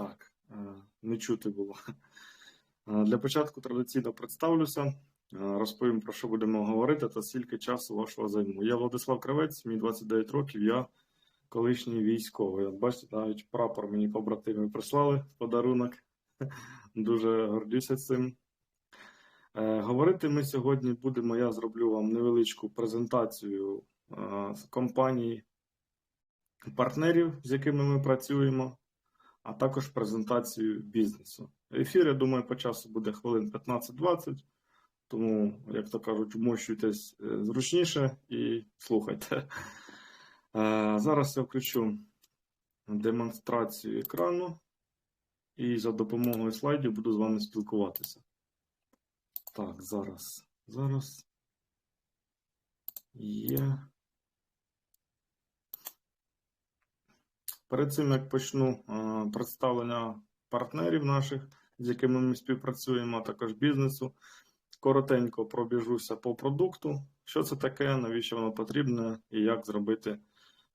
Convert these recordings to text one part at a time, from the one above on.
Так, е, не чути було. Е, Для початку традиційно представлюся, е, розповім про що будемо говорити та скільки часу вашого займу. Я Владислав Кравець, мені 29 років, я колишній військовий. Бачите, навіть прапор мені побратими прислали в подарунок. Дуже гордюся цим. Говорити ми сьогодні будемо, я зроблю вам невеличку презентацію з компаній партнерів, з якими ми працюємо, а також презентацію бізнесу. Ефір, я думаю, по часу буде хвилин 15-20, тому, як то кажуть, вмощуйтесь е, зручніше і слухайте. Е, Зараз я включу демонстрацію екрану і за допомогою слайдів буду з вами спілкуватися. Так, зараз. Зараз. Є. Перед цим як почну е, представлення партнерів наших, з якими ми співпрацюємо, а також бізнесу, коротенько пробіжуся по продукту, що це таке, навіщо воно потрібне і як зробити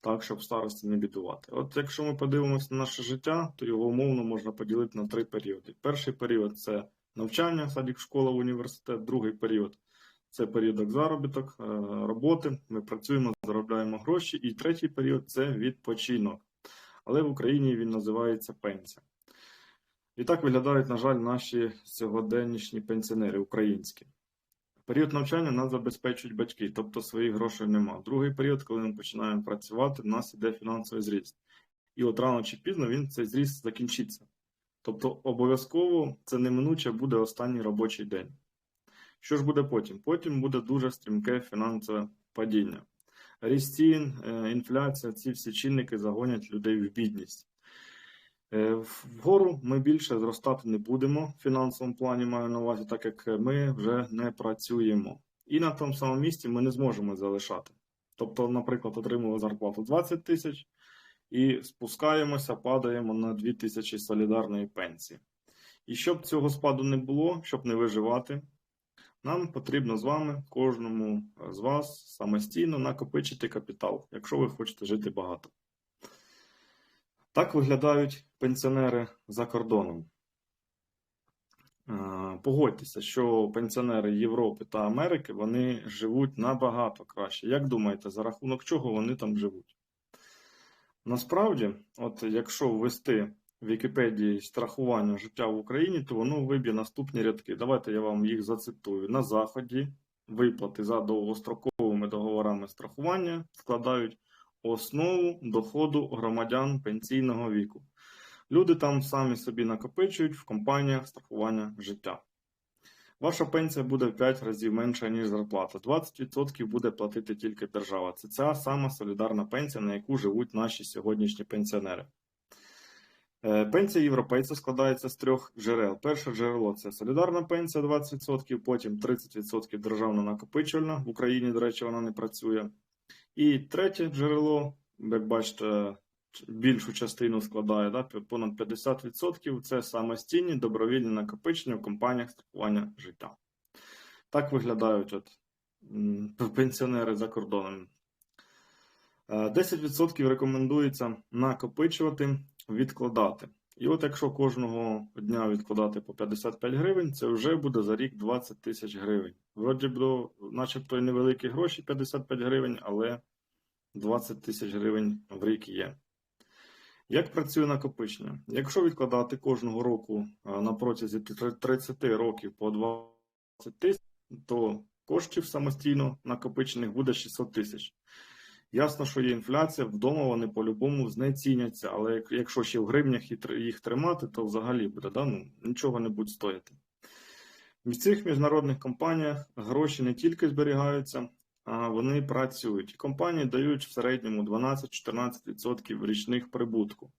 так, щоб старості не бідувати. От якщо ми подивимося на наше життя, то його умовно можна поділити на три періоди. Перший період це навчання, садик, школа, університет, другий період. Це період заробіток, е, роботи. Ми працюємо, заробляємо гроші. І третій період це відпочинок але в Україні він називається пенсія. І так виглядають, на жаль, наші сьогоденнішні пенсіонери українські. Період навчання нас забезпечують батьки, тобто своїх грошей нема. Другий період, коли ми починаємо працювати, в нас іде фінансовий зріст. І от рано чи пізно він цей зріст закінчиться. Тобто, обов'язково це неминуче буде останній робочий день. Що ж буде потім? Потім буде дуже стрімке фінансове падіння. Ріст цін, е, інфляція, ці всі чинники загонять людей в бідність. Е, Вгору ми більше зростати не будемо в фінансовому плані, маю на увазі, так як ми вже не працюємо. І на тому самому місці ми не зможемо залишати. Тобто, наприклад, отримали зарплату 20 тисяч і спускаємося, падаємо на 2 тисячі солідарної пенсії. І щоб цього спаду не було, щоб не виживати, нам потрібно з вами, кожному з вас самостійно накопичити капітал, якщо ви хочете жити багато. Так виглядають пенсіонери за кордоном. Е, Погодьтеся, що пенсіонери Європи та Америки вони живуть набагато краще. Як думаєте, за рахунок чого вони там живуть? Насправді, от якщо ввести Вікіпедії страхування життя в Україні, то воно виб'є наступні рядки. Давайте я вам їх зацитую. На Заході виплати за довгостроковими договорами страхування складають основу доходу громадян пенсійного віку. Люди там самі собі накопичують в компаніях страхування життя. Ваша пенсія буде в 5 разів менша, ніж зарплата. 20% буде платити тільки держава. Це ця сама солідарна пенсія, на яку живуть наші сьогоднішні пенсіонери. Е, Пенсія європейця складається з трьох джерел. Перше джерело це солідарна пенсія 20%, потім 30% державна накопичувальна. В Україні, до речі, вона не працює. І третє джерело, як бачите, більшу частину складає да, понад 50%. Це самостійні добровільні накопичення в компаніях страхування життя. Так виглядають от, пенсіонери за кордоном. Е, 10% рекомендується накопичувати, відкладати. І от якщо кожного дня відкладати по 55 гривень, це вже буде за рік 20 тисяч гривень. Вроді б, начебто невеликі гроші 55 гривень, але 20 тисяч гривень в рік є. Як працює накопичення? Якщо відкладати кожного року е, на протязі 30 років по 20 тисяч, то коштів самостійно накопичених буде 600 тисяч. Ясно, що є інфляція, вдома вони по-любому знеціняться, але якщо ще в гривнях їх тримати, то взагалі буде, да? ну, нічого не буде стояти. В цих міжнародних компаніях гроші не тільки зберігаються, а вони працюють. І компанії дають в середньому 12-14% річних прибутку.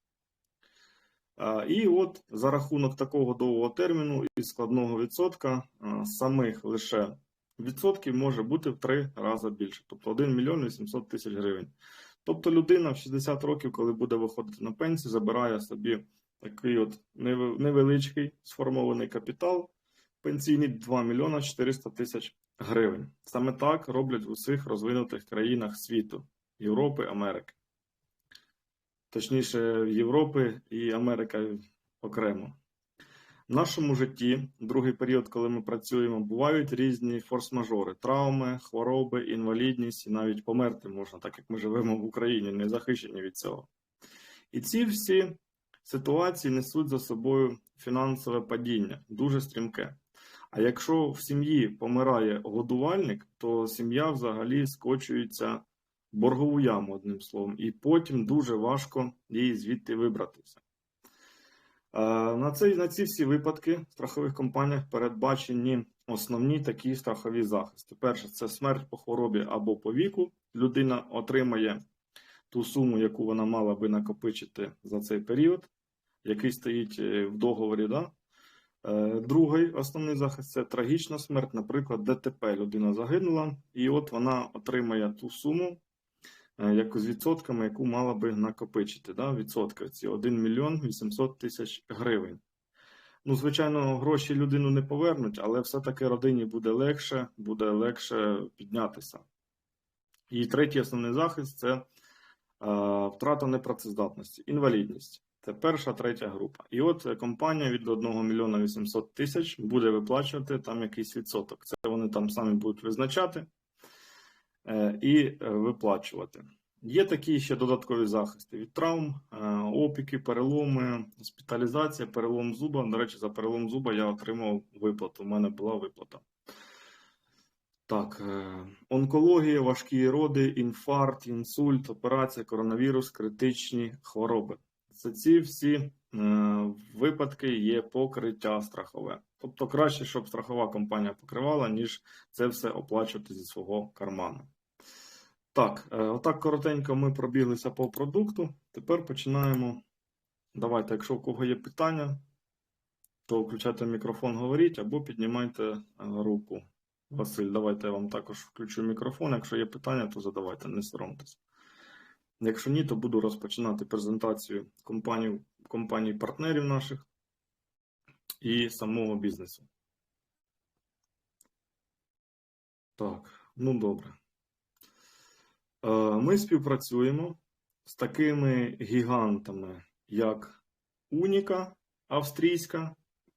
І от за рахунок такого довгого терміну і складного відсотка самих лише відсотків може бути в три рази більше, тобто 1 мільйон 800 тисяч гривень. Тобто людина в 60 років, коли буде виходити на пенсію, забирає собі такий от невеличкий сформований капітал пенсійний 2 мільйона 400 тисяч гривень. Саме так роблять в усіх розвинутих країнах світу Європи, Америки. Точніше, Європи і Америка окремо. В нашому житті, другий період, коли ми працюємо, бувають різні форс-мажори, травми, хвороби, інвалідність і навіть померти можна, так як ми живемо в Україні, не захищені від цього. І ці всі ситуації несуть за собою фінансове падіння, дуже стрімке. А якщо в сім'ї помирає годувальник, то сім'я взагалі скочується в боргову яму, одним словом, і потім дуже важко їй звідти вибратися. Е, На, цей, на ці всі випадки в страхових компаніях передбачені основні такі страхові захисти. Перше, це смерть по хворобі або по віку. Людина отримає ту суму, яку вона мала би накопичити за цей період, який стоїть е, в договорі. Да? Е, Другий основний захист це трагічна смерть, наприклад, ДТП. Людина загинула, і от вона отримає ту суму, е, як з відсотками, яку мала би накопичити. Да? Відсотки ці 1 мільйон 800 тисяч гривень. Ну, звичайно, гроші людину не повернуть, але все-таки родині буде легше, буде легше піднятися. І третій основний захист це е, втрата непрацездатності, інвалідність. Це перша, третя група. І от компанія від 1 мільйона 800 тисяч буде виплачувати там якийсь відсоток. Це вони там самі будуть визначати і е, виплачувати. Є такі ще додаткові захисти від травм, е, опіки, переломи, госпіталізація, перелом зуба. До речі, за перелом зуба я отримав виплату. У мене була виплата. Так, е, онкологія, важкі роди, інфаркт, інсульт, операція, коронавірус, критичні хвороби. Це ці всі е, випадки є покриття страхове. Тобто краще, щоб страхова компанія покривала, ніж це все оплачувати зі свого карману. Так, е, отак коротенько ми пробіглися по продукту. Тепер починаємо. Давайте, якщо у кого є питання, то включайте мікрофон, говоріть або піднімайте е, руку. Василь, давайте я вам також включу мікрофон. Якщо є питання, то задавайте, не соромтесь. Якщо ні, то буду розпочинати презентацію компаній, компаній партнерів наших і самого бізнесу. Так, ну добре. Е, Ми співпрацюємо з такими гігантами, як Уніка австрійська.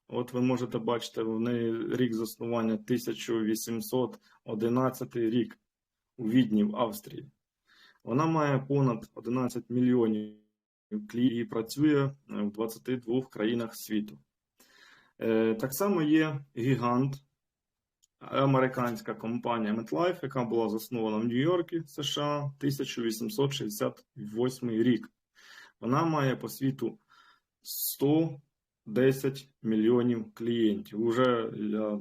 От ви можете бачити, в неї рік заснування 1811 рік у Відні в Австрії. Вона має понад 11 мільйонів клієнтів і працює в 22 країнах світу. Е, Так само є гігант, американська компанія MetLife, яка була заснована в Нью-Йорку, США 1868 рік. Вона має по світу 110 мільйонів клієнтів. Уже я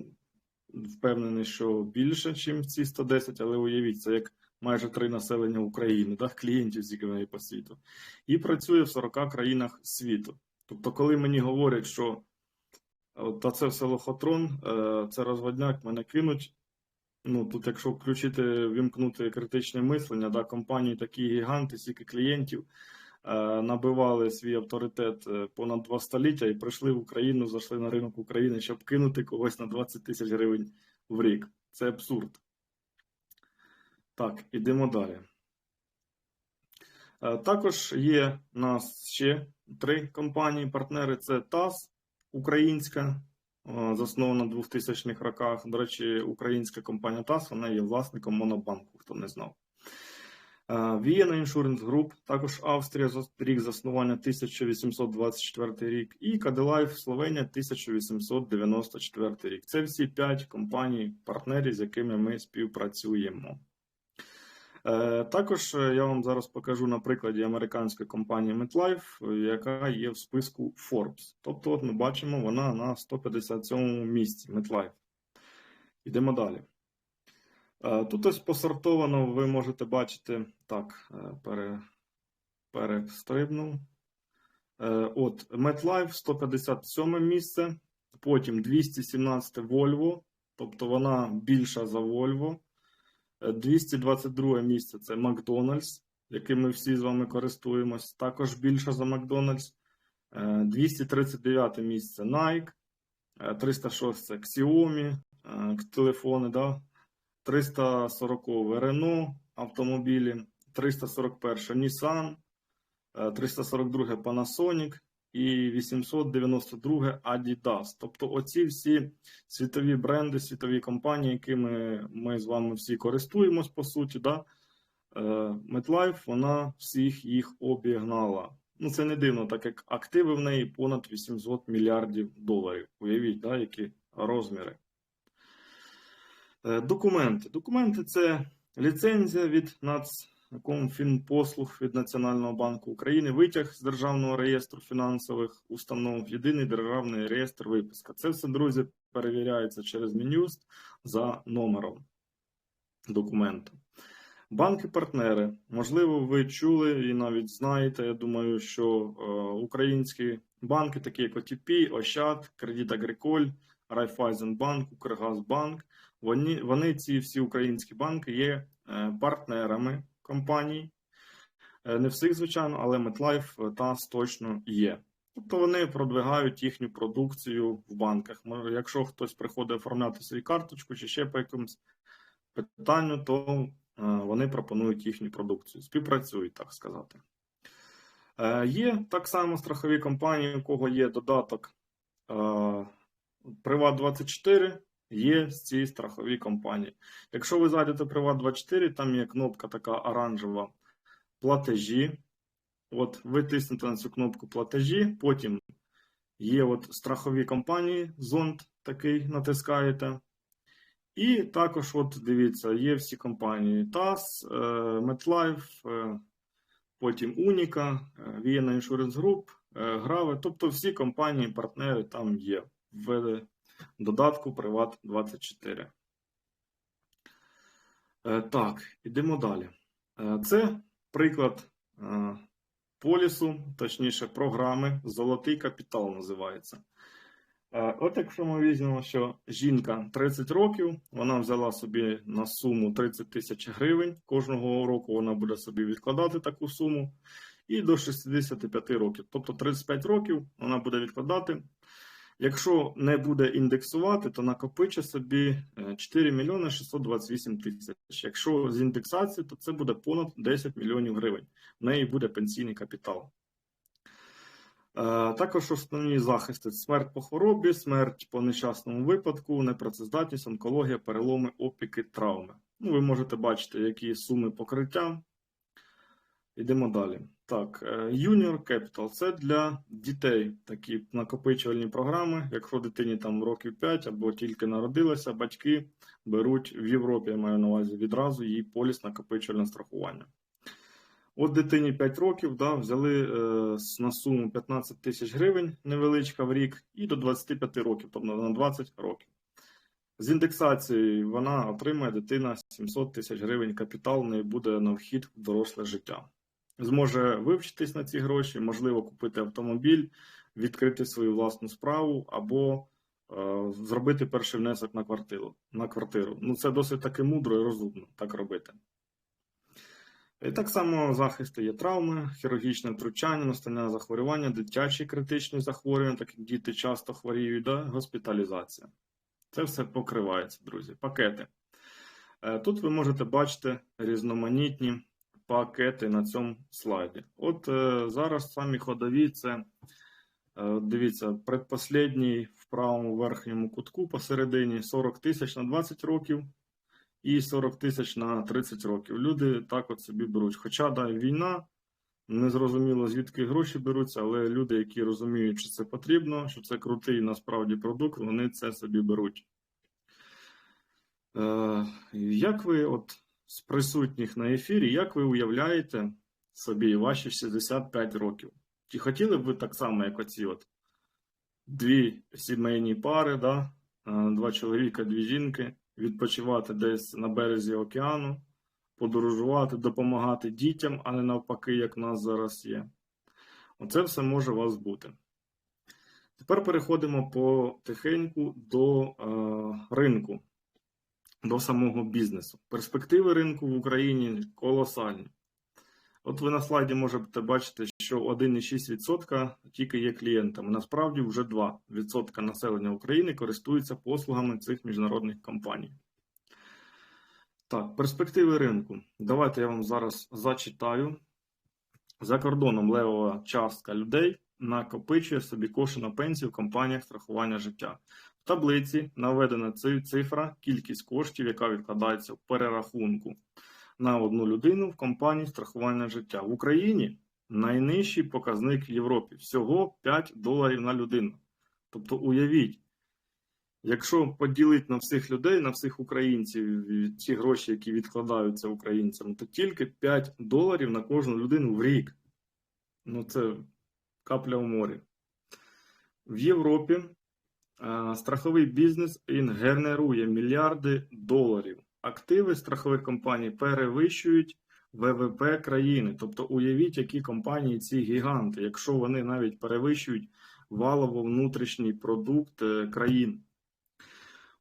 впевнений, що більше, ніж ці 110, але уявіть, це як майже три населення України, да, клієнтів з неї по світу, і працює в 40 країнах світу. Тобто, коли мені говорять, що та це все лохотрон, це розводняк, мене кинуть. Ну тут, якщо включити, вімкнути критичне мислення, да, компанії такі гіганти, стільки клієнтів набивали свій авторитет е, понад два століття і прийшли в Україну, зайшли на ринок України, щоб кинути когось на 20 тисяч гривень в рік. Це абсурд. Так, ідемо далі. Е, Також є у нас ще три компанії-партнери: це ТАС українська, е, заснована в 2000-х роках. До речі, українська компанія ТАС вона є власником Монобанку, хто не знав. Е, Vienna Insurance Group, також Австрія, рік заснування 1824 рік, і Кадилайф Словенія 1894 рік. Це всі п'ять компаній, партнерів, з якими ми співпрацюємо. Е, Також я вам зараз покажу на прикладі американської компанії MetLife, яка є в списку Forbes. Тобто, от ми бачимо, вона на 157 місці MetLife. Йдемо далі. Е, Тут ось посортовано, ви можете бачити, так, е, пере, перестрибнув. От, MetLife 157 місце, потім 217 Volvo, тобто вона більша за Volvo. 222 місце це Макдональдс, яким ми всі з вами користуємось. Також більше за Макдональдс. 239 місце Nike, 306 це Xiaomi, телефони, да? 340 Renault автомобілі, 341 Nissan, 342 Panasonic, і 892 Adidas. Тобто оці всі світові бренди, світові компанії, якими ми з вами всі користуємось, по суті, да? е, MetLife, вона всіх їх обігнала. Ну, це не дивно, так як активи в неї понад 800 мільярдів доларів. Уявіть, да, які розміри. Е, Документи. Документи це ліцензія від Нацкомфінпослуг від Національного банку України, витяг з Державного реєстру фінансових установ, єдиний державний реєстр виписка. Це все, друзі, перевіряється через Мінюст за номером документу. Банки-партнери. Можливо, ви чули і навіть знаєте. Я думаю, що е, українські банки, такі як ОТП, Ощад, Кредит Агриколь, Райфайзенбанк, Укргазбанк, вони, вони ці всі українські банки є е, партнерами компаній. Е, Не всіх, звичайно, але MetLife та точно є. Тобто вони продвигають їхню продукцію в банках. Якщо хтось приходить оформляти свою карточку чи ще по якомусь питанню, то е, вони пропонують їхню продукцію. Співпрацюють, так сказати. Е, Є так само страхові компанії, у кого є додаток е, Приват24, є ці страхові компанії. Якщо ви зайдете в Приват24, там є кнопка така оранжева платежі. От ви тиснете на цю кнопку платежі, потім є от страхові компанії, зонд такий натискаєте. І також, от дивіться, є всі компанії TAS, е, MetLife, е, потім Unica, е, Vienna Insurance Group, е, Grave. Тобто всі компанії, партнери там є в додатку Privat24. Е, Так, ідемо далі. Е, Це приклад е, полісу, точніше, програми Золотий капітал називається. От якщо ми візьмемо, що жінка 30 років, вона взяла собі на суму 30 тисяч гривень. Кожного року вона буде собі відкладати таку суму. І до 65 років. Тобто 35 років вона буде відкладати. Якщо не буде індексувати, то накопичить собі е, 4 мільйони 628 тисяч. Якщо з індексацією, то це буде понад 10 мільйонів гривень. В неї буде пенсійний капітал. Е, Також основні захисти: смерть по хворобі, смерть по нещасному випадку, непрацездатність, онкологія, переломи, опіки, травми. Ну, ви можете бачити, які суми покриття. Йдемо далі. Так, е, Junior Capital це для дітей такі накопичувальні програми. Якщо дитині там років 5 або тільки народилася, батьки беруть в Європі, я маю на увазі відразу її поліс накопичувальне страхування. От дитині 5 років да, взяли е, на суму 15 тисяч гривень невеличка в рік і до 25 років, тобто на 20 років. З індексацією вона отримає дитина 700 тисяч гривень капітал, в неї буде на вхід в доросле життя. Зможе вивчитись на ці гроші, можливо, купити автомобіль, відкрити свою власну справу або е, зробити перший внесок на квартиру. На квартиру. Ну, це досить таки мудро і розумно так робити. І так само захисти є травми, хірургічне втручання, настання захворювання, дитячі критичні захворювання, так як діти часто хворіють, да? госпіталізація. Це все покривається, друзі. Пакети. Е, Тут ви можете бачити різноманітні пакети на цьому слайді. От е, зараз самі ходові це, е, дивіться, предпоследній в правому верхньому кутку посередині 40 тисяч на 20 років і 40 тисяч на 30 років. Люди так от собі беруть. Хоча да, війна, незрозуміло звідки гроші беруться, але люди, які розуміють, що це потрібно, що це крутий насправді продукт, вони це собі беруть. Е, як ви, от з присутніх на ефірі, як ви уявляєте собі ваші 65 років? Чи хотіли б ви так само, як оці от дві сімейні пари, да? е, два чоловіка, дві жінки, відпочивати десь на березі океану, подорожувати, допомагати дітям, а не навпаки, як в нас зараз є? Оце все може у вас бути. Тепер переходимо потихеньку до е, ринку до самого бізнесу. Перспективи ринку в Україні колосальні. От ви на слайді можете бачити, що 1,6% тільки є клієнтами. Насправді вже 2% населення України користуються послугами цих міжнародних компаній. Так, перспективи ринку. Давайте я вам зараз зачитаю. За кордоном левова частка людей накопичує собі кошти на пенсію в компаніях страхування життя. Таблиці наведена цифра, кількість коштів, яка відкладається в перерахунку на одну людину в компанії страхування життя. В Україні найнижчий показник в Європі всього 5 доларів на людину. Тобто, уявіть, якщо поділити на всіх людей, на всіх українців і ті гроші, які відкладаються українцям, то тільки 5 доларів на кожну людину в рік. Ну, це капля в морі. В Європі страховий бізнес він генерує мільярди доларів. Активи страхових компаній перевищують ВВП країни. Тобто, уявіть, які компанії ці гіганти, якщо вони навіть перевищують валово внутрішній продукт е, країн.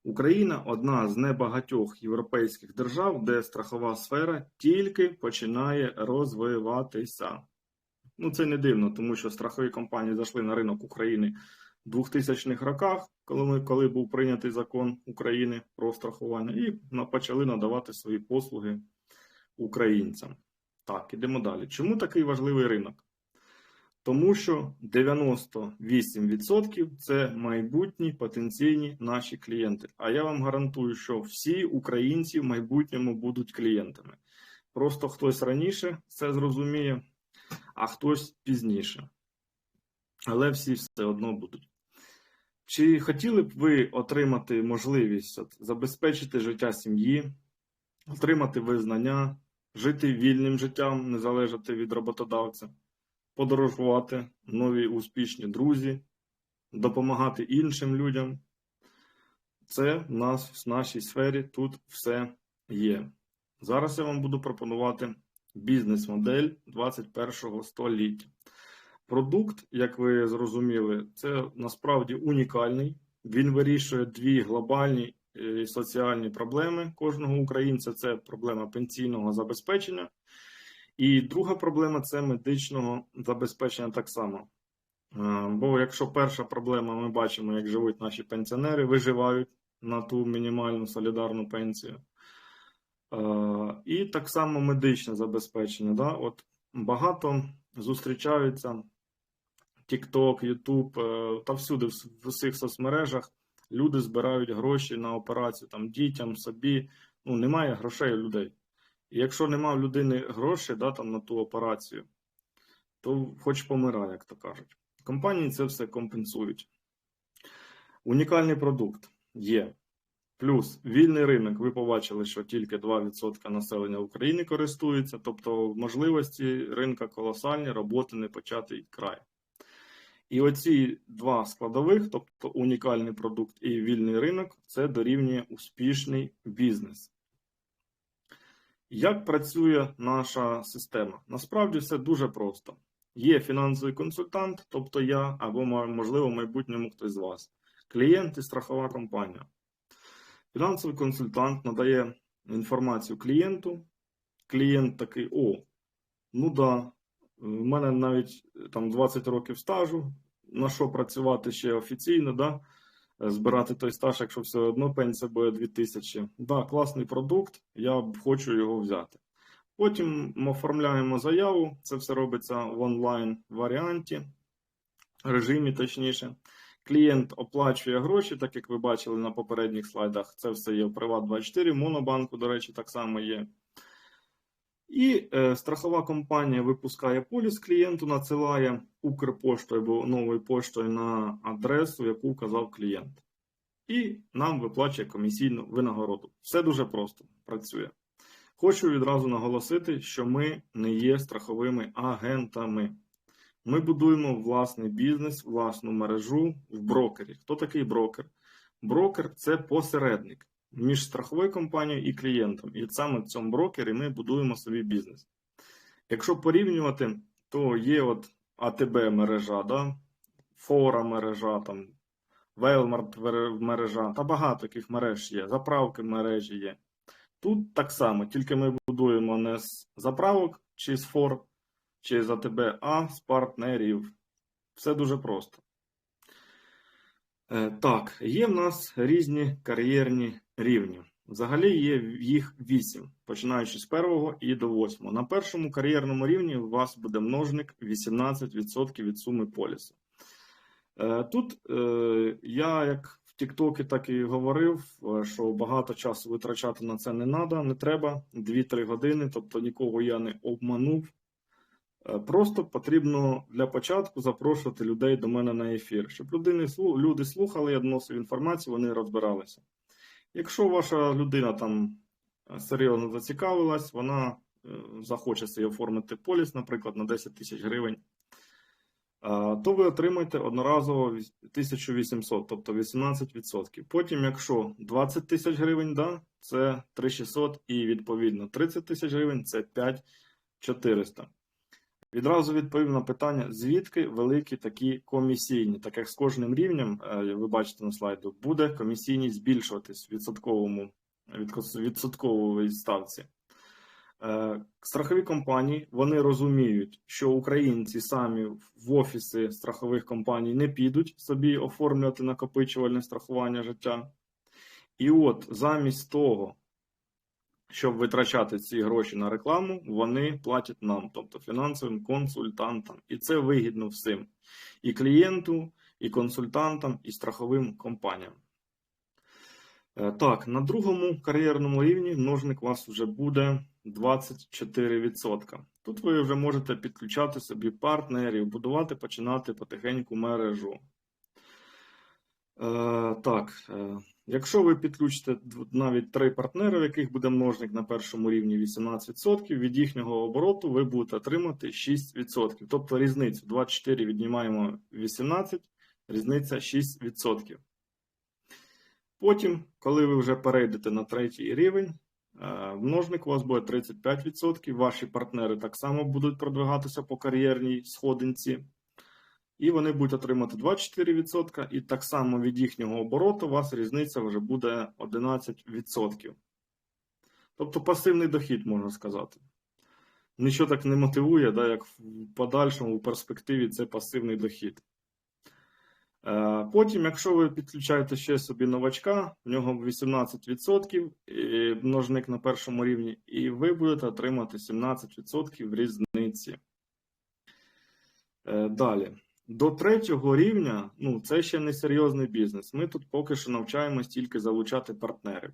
Україна одна з небагатьох європейських держав, де страхова сфера тільки починає розвиватися. Ну, це не дивно, тому що страхові компанії зайшли на ринок України 2000-х роках, коли, коли був прийнятий закон України про страхування, і почали надавати свої послуги українцям. Так, ідемо далі. Чому такий важливий ринок? Тому що 98% це майбутні потенційні наші клієнти. А я вам гарантую, що всі українці в майбутньому будуть клієнтами. Просто хтось раніше це зрозуміє, а хтось пізніше. Але всі все одно будуть. Чи хотіли б ви отримати можливість от, забезпечити життя сім'ї, отримати визнання, жити вільним життям, не залежати від роботодавця, подорожувати, нові успішні друзі, допомагати іншим людям? Це в нас в нашій сфері тут все є. Зараз я вам буду пропонувати бізнес-модель 21 століття. Продукт, як ви зрозуміли, це насправді унікальний. Він вирішує дві глобальні е, соціальні проблеми кожного українця. Це проблема пенсійного забезпечення. І друга проблема це медичного забезпечення так само. Е, Бо якщо перша проблема, ми бачимо, як живуть наші пенсіонери, виживають на ту мінімальну солідарну пенсію. Е, І так само медичне забезпечення. От багато зустрічаються TikTok, YouTube е, та всюди, в усіх соцмережах люди збирають гроші на операцію там, дітям, собі. Ну, немає грошей у людей. І якщо нема в людини грошей да, там, на ту операцію, то хоч помирай, як то кажуть. Компанії це все компенсують. Унікальний продукт є. Плюс вільний ринок. Ви побачили, що тільки 2% населення України користується, тобто можливості ринка колосальні, роботи не початий край. І оці два складових, тобто унікальний продукт і вільний ринок, це дорівнює успішний бізнес. Як працює наша система? Насправді все дуже просто. Є фінансовий консультант, тобто я, або, можливо, в майбутньому хтось з вас, клієнт і страхова компанія. Фінансовий консультант надає інформацію клієнту. Клієнт такий: о, ну да, в мене навіть е, там 20 років стажу. На що працювати ще офіційно, да? Е, збирати той стаж, якщо все одно пенсія буде 2000. Да, класний продукт, я хочу його взяти. Потім ми оформляємо заяву, це все робиться в онлайн варіанті, режимі точніше. Клієнт оплачує гроші, так як ви бачили на попередніх слайдах. Це все є в Приват24, Монобанку, до речі, так само є. І е, страхова компанія випускає поліс клієнту, надсилає Укрпоштою або новою поштою на адресу, яку вказав клієнт. І нам виплачує комісійну винагороду. Все дуже просто працює. Хочу відразу наголосити, що ми не є страховими агентами. Ми будуємо власний бізнес, власну мережу в брокері. Хто такий брокер? Брокер це посередник між страховою компанією і клієнтом. І саме в цьому брокері ми будуємо собі бізнес. Якщо порівнювати, то є от АТБ мережа, да? Фора мережа, там, Велмарт мережа, та багато таких мереж є, заправки мережі є. Тут так само, тільки ми будуємо не з заправок чи з фор, чи з АТБ, а з партнерів. Все дуже просто. Е, Так, є в нас різні кар'єрні рівні. Взагалі є їх 8, починаючи з першого і до восьмого. На першому кар'єрному рівні у вас буде множник 18% від суми полісу. Е, Тут е, я як в Тіктокі так і говорив, е, що багато часу витрачати на це не треба, не треба 2-3 години, тобто нікого я не обманув. Просто потрібно для початку запрошувати людей до мене на ефір, щоб люди слухали, я доносив інформацію, вони розбиралися. Якщо ваша людина там е, серйозно зацікавилась, вона е, захоче собі оформити поліс, наприклад, на 10 тисяч гривень, е, то ви отримаєте одноразово 1800, тобто 18%. Потім, якщо 20 тисяч гривень, да, це 3600 і відповідно 30 тисяч гривень це 5400. Відразу відповім на питання, звідки великі такі комісійні, так як з кожним рівнем, е, ви бачите на слайду, буде комісійність збільшуватись в відсотковому відсотковій ставці. Е, Страхові компанії вони розуміють, що українці самі в офіси страхових компаній не підуть собі оформлювати накопичувальне страхування життя. І от замість того, щоб витрачати ці гроші на рекламу, вони платять нам, тобто фінансовим консультантам. І це вигідно всім: і клієнту, і консультантам, і страховим компаніям. Е, Так, на другому кар'єрному рівні множник у вас вже буде 24%. Тут ви вже можете підключати собі партнерів, будувати, починати потихеньку мережу. Е, так, е, якщо ви підключите навіть три партнери, в яких буде множник на першому рівні 18%, від їхнього обороту ви будете отримати 6%. Тобто різницю 24 віднімаємо 18, різниця 6%. Потім, коли ви вже перейдете на третій рівень, е, множник у вас буде 35%, ваші партнери так само будуть продвигатися по кар'єрній сходинці, і вони будуть отримати 24%, і так само від їхнього обороту у вас різниця вже буде 11%. Тобто пасивний дохід, можна сказати. Нічого так не мотивує, да, як в подальшому, у перспективі це пасивний дохід. Е, Потім, якщо ви підключаєте ще собі новачка, в нього 18% і множник на першому рівні, і ви будете отримати 17% різниці. Е, Далі. До третього рівня, ну, це ще не серйозний бізнес. Ми тут поки що навчаємось тільки залучати партнерів.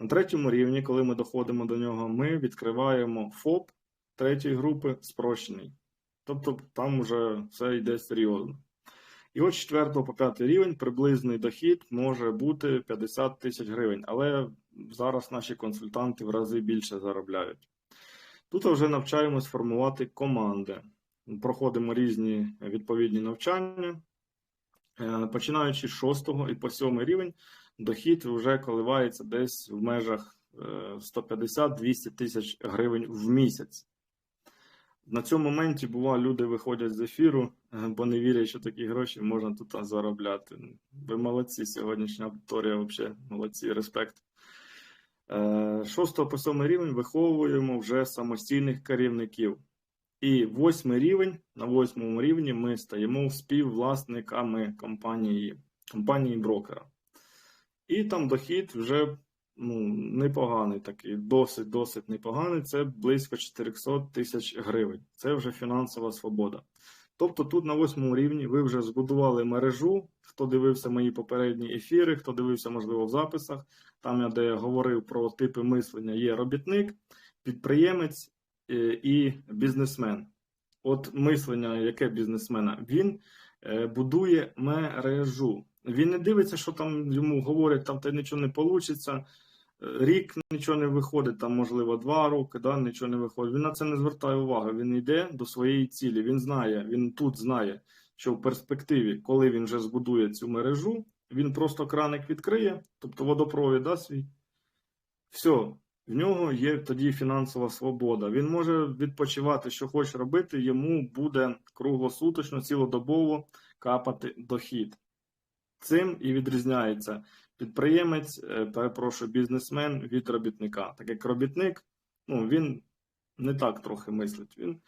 На третьому рівні, коли ми доходимо до нього, ми відкриваємо ФОП третьої групи спрощений. Тобто там вже все йде серйозно. І от з 4 по 5 рівень приблизний дохід може бути 50 тисяч гривень, але зараз наші консультанти в рази більше заробляють. Тут вже навчаємось формувати команди. Проходимо різні відповідні навчання. Е, Починаючи з 6 і по 7 рівень, дохід вже коливається десь в межах е, 150-200 тисяч гривень в місяць. На цьому моменті бува, люди виходять з ефіру, е, бо не вірять, що такі гроші можна тут заробляти. Ви молодці, сьогоднішня аудиторія, взагалі, молодці, респект. Е, 6 по 7 рівень виховуємо вже самостійних керівників. І восьмий рівень, на восьмому рівні ми стаємо співвласниками компанії, компанії брокера. І там дохід вже ну, непоганий такий, досить-досить непоганий. Це близько 400 тисяч гривень. Це вже фінансова свобода. Тобто тут на восьмому рівні ви вже збудували мережу. Хто дивився мої попередні ефіри, хто дивився, можливо, в записах, там я де я говорив про типи мислення, є робітник, підприємець і бізнесмен. От мислення, яке бізнесмена, він е, будує мережу. Він не дивиться, що там йому говорять, там те нічого не вийде. Рік нічого не виходить, там, можливо, два роки, да, нічого не виходить. Він на це не звертає уваги. Він йде до своєї цілі. Він знає, він тут знає, що в перспективі, коли він вже збудує цю мережу, він просто краник відкриє, тобто водопровід да, свій. Все, в нього є тоді фінансова свобода. Він може відпочивати, що хоче робити, йому буде круглосуточно, цілодобово капати дохід. Цим і відрізняється підприємець, е, перепрошую, бізнесмен від робітника. Так як робітник, ну він не так трохи мислить. Він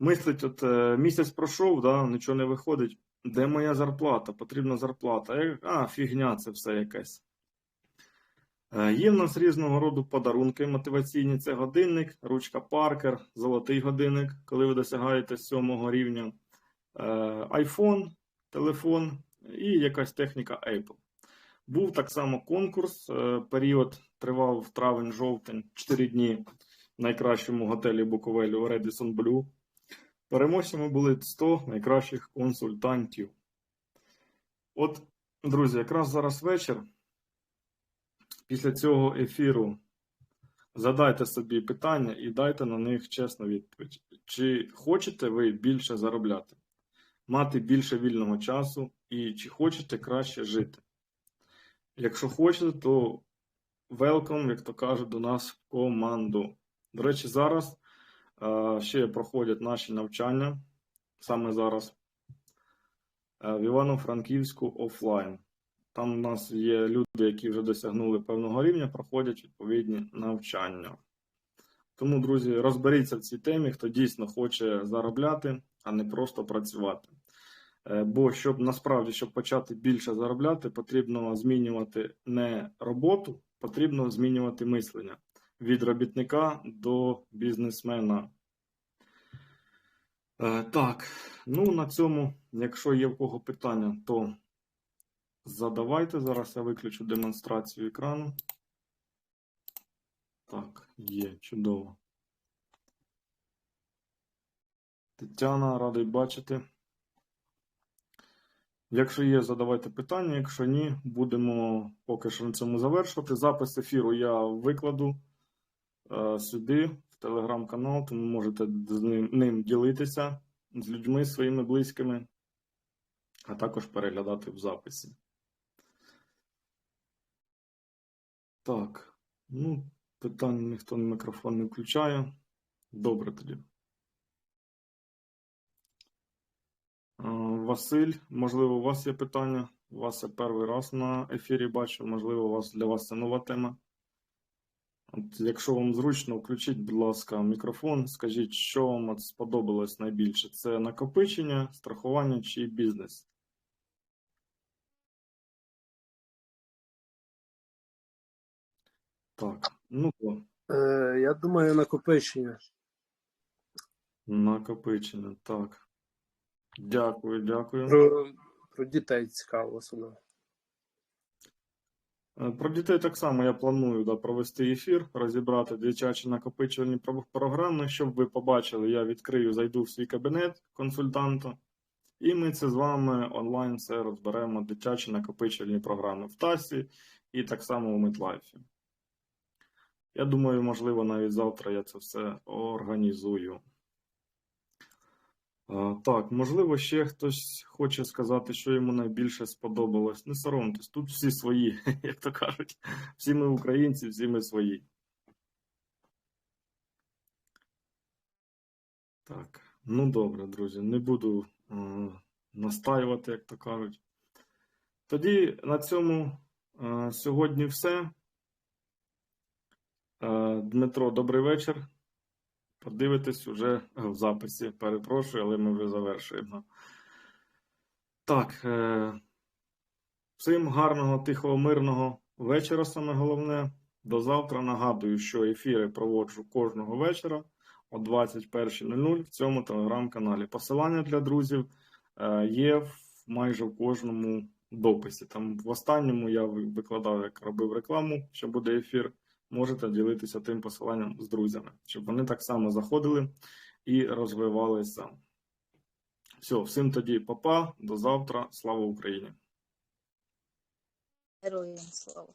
мислить, от е, місяць пройшов, да, нічого не виходить. Де моя зарплата? Потрібна зарплата. А, фігня, це все якась. Е, Є в нас різного роду подарунки мотиваційні. Це годинник, ручка Паркер, золотий годинник, коли ви досягаєте сьомого рівня, е, iPhone, телефон і якась техніка Apple. Був так само конкурс. е, Період тривав травень-жовтень, 4 дні в найкращому готелі Буковелю Redison Blue. Переможцями були 100 найкращих консультантів. От, друзі, якраз зараз вечір. Після цього ефіру задайте собі питання і дайте на них чесну відповідь. Чи хочете ви більше заробляти, мати більше вільного часу і чи хочете краще жити? Якщо хочете, то welcome, як то кажуть, до нас в команду. До речі, зараз е, ще проходять наші навчання саме зараз е, в Івано-Франківську офлайн. Там у нас є люди, які вже досягнули певного рівня, проходять відповідні навчання. Тому, друзі, розберіться в цій темі, хто дійсно хоче заробляти, а не просто працювати. Е, Бо щоб насправді, щоб почати більше заробляти, потрібно змінювати не роботу, потрібно змінювати мислення від робітника до бізнесмена. Е, Так, ну на цьому, якщо є в кого питання, то задавайте. Зараз я виключу демонстрацію екрану. Так, є, чудово. Тетяна, радий бачити. Якщо є, задавайте питання. Якщо ні, будемо поки що на цьому завершувати. Запис ефіру я викладу е, сюди, в телеграм-канал, тому можете з ним, ним ділитися з людьми своїми близькими, а також переглядати в записі. Так, ну, питань ніхто на мікрофон не включає. Добре тоді. Василь, можливо, у вас є питання? У вас я перший раз на ефірі бачу, можливо, у вас для вас це нова тема. От, якщо вам зручно, включіть, будь ласка, мікрофон, скажіть, що вам сподобалось найбільше? Це накопичення, страхування чи бізнес? Так, ну то, Е, я думаю, накопичення. накопичення, так. Дякую, дякую. Про, про дітей цікаво особливо. Е, Про дітей так само я планую да, провести ефір, розібрати дитячі накопичувальні програми. Щоб ви побачили, я відкрию, зайду в свій кабінет консультанта, і ми це з вами онлайн все розберемо. Дитячі накопичувальні програми в ТАСі і так само у MetLife. Я думаю, можливо, навіть завтра я це все організую. Так, можливо, ще хтось хоче сказати, що йому найбільше сподобалось. Не соромтесь, тут всі свої, як то кажуть. Всі ми українці, всі ми свої. Так, ну добре, друзі, не буду е, настаювати, як то кажуть. Тоді на цьому е, сьогодні все. Е, Дмитро, добрий вечір. Подивитись уже в записі. Перепрошую, але ми вже завершуємо. Так. Е... Всім гарного, тихого, мирного вечора, саме головне. До завтра нагадую, що ефіри проводжу кожного вечора о 21.00 в цьому телеграм-каналі. Посилання для друзів е, є в, майже в кожному дописі. Там в останньому я викладав, як робив рекламу, що буде ефір. Можете ділитися тим посиланням з друзями, щоб вони так само заходили і розвивалися. Все, всім тоді папа, до завтра. Слава Україні! Героям слава.